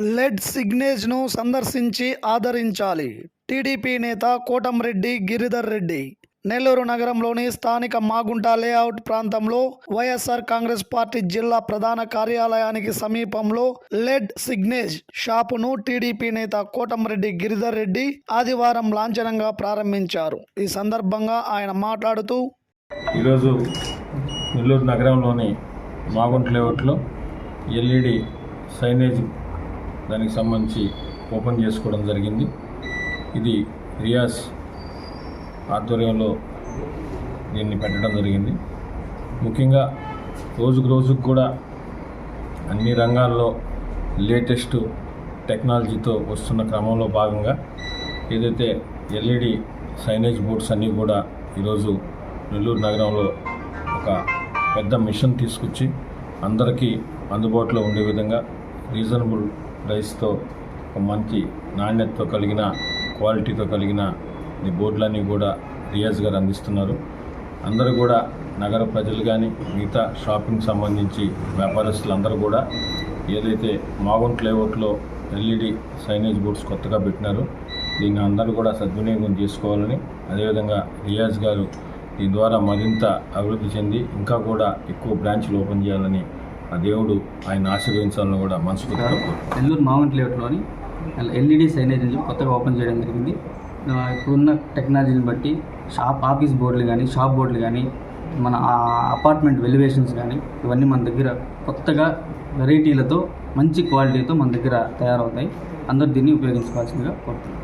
Lead సిగ్నేజ్ను సందర్శించి ఆదరించాలి. TDP నేత కోటంరెడ్డి గిరిధర్ రెడ్డి. నెల్లూరు నగరంలోని స్థానిక మాగుంట లేఅవుట్ ప్రాంతంలో వైఎస్ఆర్ కాంగ్రెస్ పార్టీ జిల్లా ప్రధాన కార్యాలయానికి సమీపంలో లెడ్ సిగ్నేజ్ షాపును టీడీపీ నేత కోటంరెడ్డి గిరిధర్ రెడ్డి ఆదివారం లాంఛనంగా ప్రారంభించారు. ఈ సందర్భంగా ఆయన మాట్లాడుతూ ఈరోజు నెల్లూరు నగరంలోని మాగుంట లేఅవుట్లో ఎల్ఈడి సైనేజ్ దానికి సంబంధించి ఓపెన్ చేసుకోవడం జరిగింది. ఇది రియాజ్ ఆధ్వర్యంలో దీన్ని పెట్టడం జరిగింది. ముఖ్యంగా రోజుకు రోజుకు కూడా అన్ని రంగాల్లో లేటెస్ట్ టెక్నాలజీతో వస్తున్న క్రమంలో భాగంగా ఏదైతే ఎల్ఈడి సైనేజ్ బోర్డ్స్ అన్నీ కూడా ఈరోజు నెల్లూరు నగరంలో ఒక పెద్ద మిషన్ తీసుకొచ్చి అందరికీ అందుబాటులో ఉండే విధంగా రీజనబుల్ రైస్తో ఒక మంచి నాణ్యతతో కలిగిన క్వాలిటీతో కలిగిన ఈ బోర్డులన్నీ కూడా రియాజ్ గారు అందిస్తున్నారు. అందరూ కూడా నగర ప్రజలు కానీ మిగతా షాపింగ్ సంబంధించి వ్యాపారస్తులు అందరూ కూడా ఏదైతే మాగుంట్ లేఅవుట్లో ఎల్ఈడి సైనేజ్ బోర్డ్స్ కొత్తగా పెట్టినారో దీన్ని అందరూ కూడా సద్వినియోగం చేసుకోవాలని అదేవిధంగా రియాజ్ గారు దీని ద్వారా మరింత అభివృద్ధి చెంది ఇంకా కూడా ఎక్కువ బ్రాంచ్లు ఓపెన్ చేయాలని ఆ దేవుడు ఆయన ఆశీర్వదించాలని కూడా మనస్ఫూర్తిగా కోరుకుంటున్నాను. నెల్లూరు మాగుంట్ లేఅవుట్లోని ఎల్ఈడి సైనేజ్ అని కొత్తగా ఓపెన్ చేయడం జరిగింది. ఇప్పుడున్న టెక్నాలజీని బట్టి షాప్ ఆఫీస్ బోర్డులు కానీ షాప్ బోర్డులు కానీ మన అపార్ట్మెంట్ వెలివేషన్స్ కానీ ఇవన్నీ మన దగ్గర కొత్తగా వెరైటీలతో మంచి క్వాలిటీతో మన దగ్గర తయారవుతాయి. అందరూ దీన్ని ఉపయోగించుకోవాల్సిందిగా కోరుతున్నాను